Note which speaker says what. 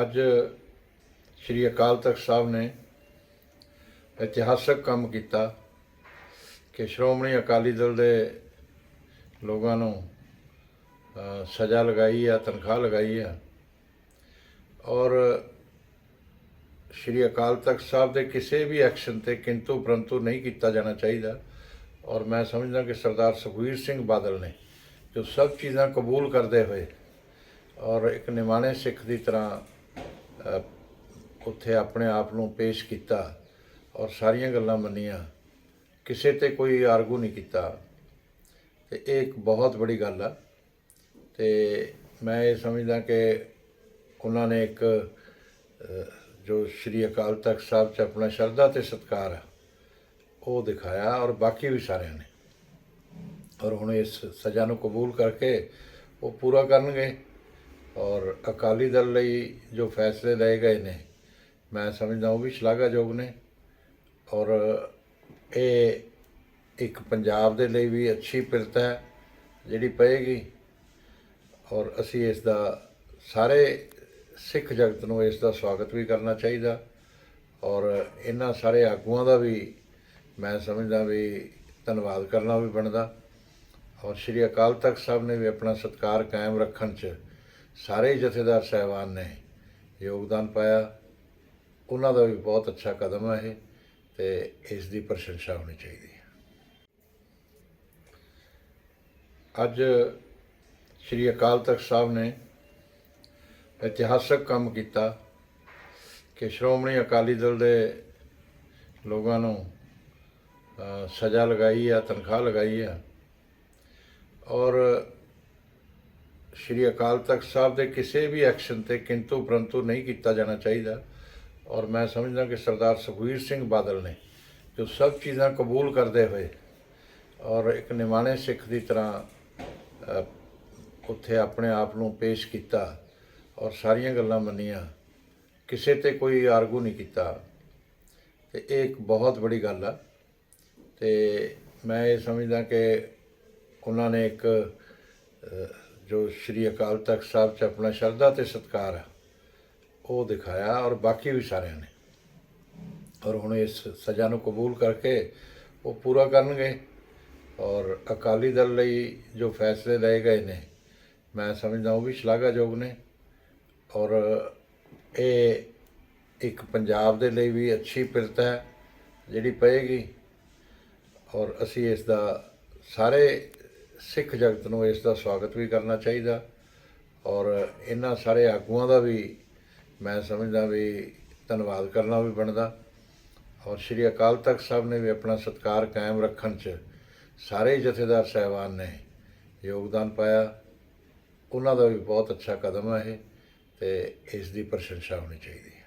Speaker 1: ਅੱਜ ਸ੍ਰੀ ਅਕਾਲ ਤਖਤ ਸਾਹਿਬ ਨੇ ਇਤਿਹਾਸਕ ਕੰਮ ਕੀਤਾ ਕਿ ਸ਼੍ਰੋਮਣੀ ਅਕਾਲੀ ਦਲ ਦੇ ਲੋਕਾਂ ਨੂੰ ਸਜ਼ਾ ਲਗਾਈ ਆ, ਤਨਖਾਹ ਲਗਾਈ ਆ। ਔਰ ਸ਼੍ਰੀ ਅਕਾਲ ਤਖਤ ਸਾਹਿਬ ਦੇ ਕਿਸੇ ਵੀ ਐਕਸ਼ਨ ਤੇ ਕਿੰਤੂ ਪਰੰਤੂ ਨਹੀਂ ਕੀਤਾ ਜਾਣਾ ਚਾਹੀਦਾ। ਔਰ ਮੈਂ ਸਮਝਦਾ ਕਿ ਸਰਦਾਰ ਸੁਖਵੀਰ ਸਿੰਘ ਬਾਦਲ ਨੇ ਜੋ ਸਭ ਚੀਜ਼ਾਂ ਕਬੂਲ ਕਰਦੇ ਹੋਏ ਔਰ ਇੱਕ ਨਿਮਾਣੇ ਸਿੱਖ ਦੀ ਤਰ੍ਹਾਂ ਉੱਥੇ ਆਪਣੇ ਆਪ ਨੂੰ ਪੇਸ਼ ਕੀਤਾ ਔਰ ਸਾਰੀਆਂ ਗੱਲਾਂ ਮੰਨੀਆਂ। ਕਿਸੇ ਤੇ ਕੋਈ ਆਰਗੂ ਨਹੀਂ ਕੀਤਾ। ਤੇ ਇਹ ਇੱਕ ਬਹੁਤ ਬੜੀ ਗੱਲ ਆ। ਤੇ ਮੈਂ ਇਹ ਸਮਝਦਾ ਕਿ ਉਹਨਾਂ ਨੇ ਇੱਕ ਜੋ ਸ਼੍ਰੀ ਅਕਾਲ ਤਖਤ ਸਾਹਿਬ 'ਚ ਆਪਣਾ ਸ਼ਰਧਾ ਤੇ ਸਤਿਕਾਰ ਆ, ਉਹ ਦਿਖਾਇਆ ਔਰ ਬਾਕੀ ਵੀ ਸਾਰਿਆਂ ਨੇ। ਔਰ ਹੁਣ ਇਸ ਸਜ਼ਾ ਨੂੰ ਕਬੂਲ ਕਰਕੇ ਉਹ ਪੂਰਾ ਕਰਨਗੇ। ਔਰ ਅਕਾਲੀ ਦਲ ਲਈ ਜੋ ਫੈਸਲੇ ਲਏ ਗਏ ਨੇ, ਮੈਂ ਸਮਝਦਾ ਉਹ ਵੀ ਸ਼ਲਾਘਾਯੋਗ ਨੇ। ਔਰ ਇਹ ਇੱਕ ਪੰਜਾਬ ਦੇ ਲਈ ਵੀ ਅੱਛੀ ਪਿਰਤ ਹੈ ਜਿਹੜੀ ਪਏਗੀ। ਔਰ ਅਸੀਂ ਇਸ ਦਾ ਸਾਰੇ ਸਿੱਖ ਜਗਤ ਨੂੰ ਇਸ ਦਾ ਸਵਾਗਤ ਵੀ ਕਰਨਾ ਚਾਹੀਦਾ। ਔਰ ਇਹਨਾਂ ਸਾਰੇ ਆਗੂਆਂ ਦਾ ਵੀ ਮੈਂ ਸਮਝਦਾ ਵੀ ਧੰਨਵਾਦ ਕਰਨਾ ਵੀ ਬਣਦਾ। ਔਰ ਸ਼੍ਰੀ ਅਕਾਲ ਤਖਤ ਸਾਹਿਬ ਨੇ ਵੀ ਆਪਣਾ ਸਤਕਾਰ ਕਾਇਮ ਰੱਖਣ 'ਚ ਸਾਰੇ ਜਥੇਦਾਰ ਸਹਿਬਾਨ ਨੇ ਯੋਗਦਾਨ ਪਾਇਆ। ਉਹਨਾਂ ਦਾ ਵੀ ਬਹੁਤ ਅੱਛਾ ਕਦਮ ਹੈ ਇਹ ਤੇ ਇਸ ਦੀ ਪ੍ਰਸ਼ੰਸਾ ਹੋਣੀ ਚਾਹੀਦੀ ਹੈ। ਅੱਜ ਸ਼੍ਰੀ ਅਕਾਲ ਤਖਤ ਸਾਹਿਬ ਨੇ ਇਤਿਹਾਸਕ ਕੰਮ ਕੀਤਾ ਕਿ ਸ਼੍ਰੋਮਣੀ ਅਕਾਲੀ ਦਲ ਦੇ ਲੋਕਾਂ ਨੂੰ ਸਜ਼ਾ ਲਗਾਈ ਆ, ਤਨਖਾਹ ਲਗਾਈ ਆ ਔਰ ਸ਼੍ਰੀ ਅਕਾਲ ਤਖਤ ਸਾਹਿਬ ਦੇ ਕਿਸੇ ਵੀ ਐਕਸ਼ਨ ਤੇ ਕਿੰਤੂ ਪਰੰਤੂ ਨਹੀਂ ਕੀਤਾ ਜਾਣਾ ਚਾਹੀਦਾ। ਔਰ ਮੈਂ ਸਮਝਦਾ ਕਿ ਸਰਦਾਰ ਸੁਖਵੀਰ ਸਿੰਘ ਬਾਦਲ ਨੇ ਜੋ ਸਭ ਚੀਜ਼ਾਂ ਕਬੂਲ ਕਰਦੇ ਹੋਏ ਔਰ ਇੱਕ ਨਿਮਾਣੇ ਸਿੱਖ ਦੀ ਤਰ੍ਹਾਂ ਉੱਥੇ ਆਪਣੇ ਆਪ ਨੂੰ ਪੇਸ਼ ਕੀਤਾ ਔਰ ਸਾਰੀਆਂ ਗੱਲਾਂ ਮੰਨੀਆਂ, ਕਿਸੇ ਤੇ ਕੋਈ ਆਰਗੂ ਨਹੀਂ ਕੀਤਾ। ਤੇ ਇਹ ਇੱਕ ਬਹੁਤ ਬੜੀ ਗੱਲ ਆ। ਤੇ ਮੈਂ ਇਹ ਸਮਝਦਾ ਕਿ ਉਹਨਾਂ ਨੇ ਇੱਕ ਜੋ ਸ਼੍ਰੀ ਅਕਾਲ ਤਖਤ ਸਾਹਿਬ 'ਚ ਆਪਣਾ ਸ਼ਰਧਾ ਤੇ ਸਤਿਕਾਰ ਆ, ਉਹ ਦਿਖਾਇਆ ਔਰ ਬਾਕੀ ਵੀ ਸਾਰਿਆਂ ਨੇ। ਔਰ ਹੁਣ ਇਸ ਸਜ਼ਾ ਨੂੰ ਕਬੂਲ ਕਰਕੇ ਉਹ ਪੂਰਾ ਕਰਨਗੇ ਔਰ ਅਕਾਲੀ ਦਲ ਲਈ ਜੋ ਫੈਸਲੇ ਲਏ ਗਏ ਨੇ, ਮੈਂ ਸਮਝਦਾ ਉਹ ਵੀ ਸ਼ਲਾਘਾਯੋਗ ਨੇ। ਔਰ ਇਹ ਇੱਕ ਪੰਜਾਬ ਦੇ ਲਈ ਵੀ ਅੱਛੀ ਪਿਰਤ ਹੈ ਜਿਹੜੀ ਪਏਗੀ ਔਰ ਅਸੀਂ ਇਸ ਦਾ ਸਾਰੇ ਸਿੱਖ ਜਗਤ ਨੂੰ ਇਸ ਦਾ ਸਵਾਗਤ ਵੀ ਕਰਨਾ ਚਾਹੀਦਾ। ਔਰ ਇਹਨਾਂ ਸਾਰੇ ਆਗੂਆਂ ਦਾ ਵੀ ਮੈਂ ਸਮਝਦਾ ਵੀ ਧੰਨਵਾਦ ਕਰਨਾ ਵੀ ਬਣਦਾ। ਔਰ ਸ਼੍ਰੀ ਅਕਾਲ ਤਖਤ ਸਾਹਿਬ ਨੇ ਵੀ ਆਪਣਾ ਸਤਕਾਰ ਕਾਇਮ ਰੱਖਣ 'ਚ ਸਾਰੇ ਜਥੇਦਾਰ ਸਹਿਬਾਨ ਨੇ ਯੋਗਦਾਨ ਪਾਇਆ। ਉਹਨਾਂ ਦਾ ਵੀ ਬਹੁਤ ਅੱਛਾ ਕਦਮ ਹੈ ਇਹ ਤੇ ਇਸ ਦੀ ਪ੍ਰਸ਼ੰਸਾ ਹੋਣੀ ਚਾਹੀਦੀ ਹੈ।